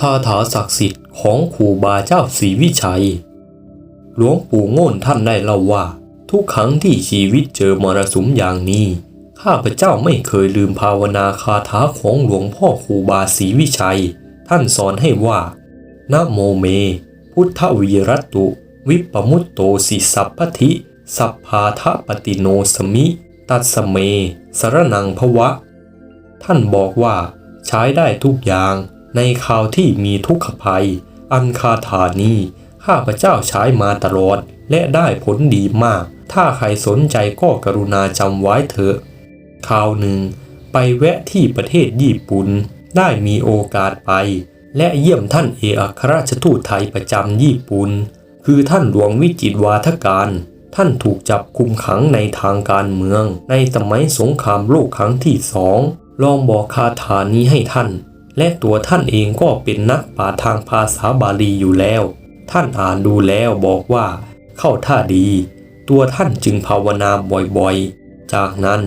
คาถาศักดิ์สิทธิ์ของครูบาเจ้าศรีวิชัย หลวงปู่โง่นท่านได้เล่าว่า ทุกครั้งที่ชีวิตเจอมรสุมอย่างนี้ ข้าพเจ้าไม่เคยลืมภาวนาคาถาของหลวงพ่อครูบาศรีวิชัย ท่านสอนให้ว่านะโมเม พุทธวีรัตุ วิปมุตโตสิสัพพทิสัพพาทะปฏิโนสมิ ตัสสเม สรนังภวะ ท่านบอกว่าใช้ได้ทุกอย่าง ในคราวที่มีทุกขภัย อันคาถานี้ข้าพเจ้าใช้มาตลอด และได้ผลดีมาก ถ้าใครสนใจก็กรุณาจำไว้เถอะคราวหนึ่ง ไปแวะที่ประเทศญี่ปุ่น ได้มีโอกาสไป และเยี่ยมท่านเอกอัครราชทูตไทยประจำญี่ปุ่น คือท่านหลวงวิจิตวาทการท่านถูกจับคุมขังในทางการเมือง ในสมัยสงครามโลกครั้งที่สอง ลองบอกคาถานี้ให้ท่าน และตัวท่านเองก็เป็นนักปราทางภาษาบาลีอยู่แล้ว ท่านอ่านดูแล้วบอกว่า เข้าท่าดี ตัวท่านจึงภาวนาบ่อยๆ จากนั้น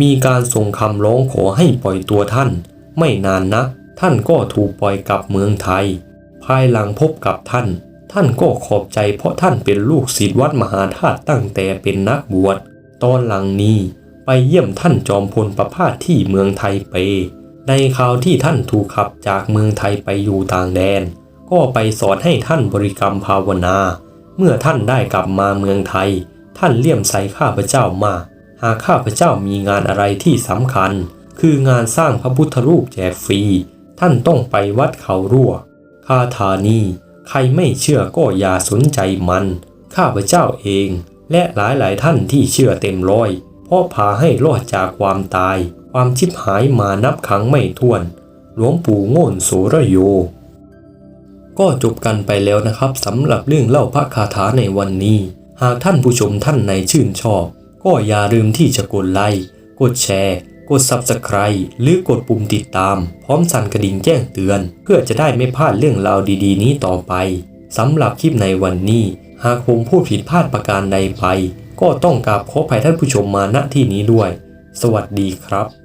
มีการส่งคำร้องขอให้ปล่อยตัวท่าน ไม่นานนักท่านก็ถูกปล่อยกลับเมืองไทย ภายหลังพบกับท่าน ท่านก็ขอบใจเพราะท่านเป็นลูกศิษย์วัดมหาธาตุตั้งแต่เป็นนักบวช ตอนหลังนี้ไปเยี่ยมท่านจอมพลประพาสที่เมืองไทเป ในคราวที่ท่านถูกขับจากเมืองไทยไปอยู่ต่างแดน ก็ไปสอนให้ท่านบริกรรมภาวนา เมื่อท่านได้กลับมาเมืองไทย ท่านเลี่ยมใส่ข้าพเจ้ามาก หากข้าพเจ้ามีงานอะไรที่สำคัญ คืองานสร้างพระพุทธรูปแจกฟรี ท่านต้องไปวัดเขารั่วคาถานี้ใครไม่เชื่อก็อย่าสนใจมัน ข้าพเจ้าเอง และหลายๆท่านที่เชื่อเต็มร้อย เพราะพาให้รอดจากความตาย ความชิบหายมานับครั้งไม่ถ้วน หลวงปู่โง่นโสระโย ก็จบกันไปแล้วนะครับสำหรับเรื่องเล่าพระคาถาในวันนี้ หากท่านผู้ชมท่านไหนชื่นชอบ ก็อย่าลืมที่จะกดไลค์กดแชร์กด Subscribe หรือกดปุ่มติดตาม พร้อมสั่นกระดิ่งแจ้งเตือน เพื่อจะได้ไม่พลาดเรื่องราวดีๆ นี้ต่อไปสำหรับคลิปในวันนี้ หากผมพูดผิดพลาดประการใดไป ก็ต้องกราบขออภัยท่านผู้ชมมาณที่นี้ด้วย สวัสดีครับ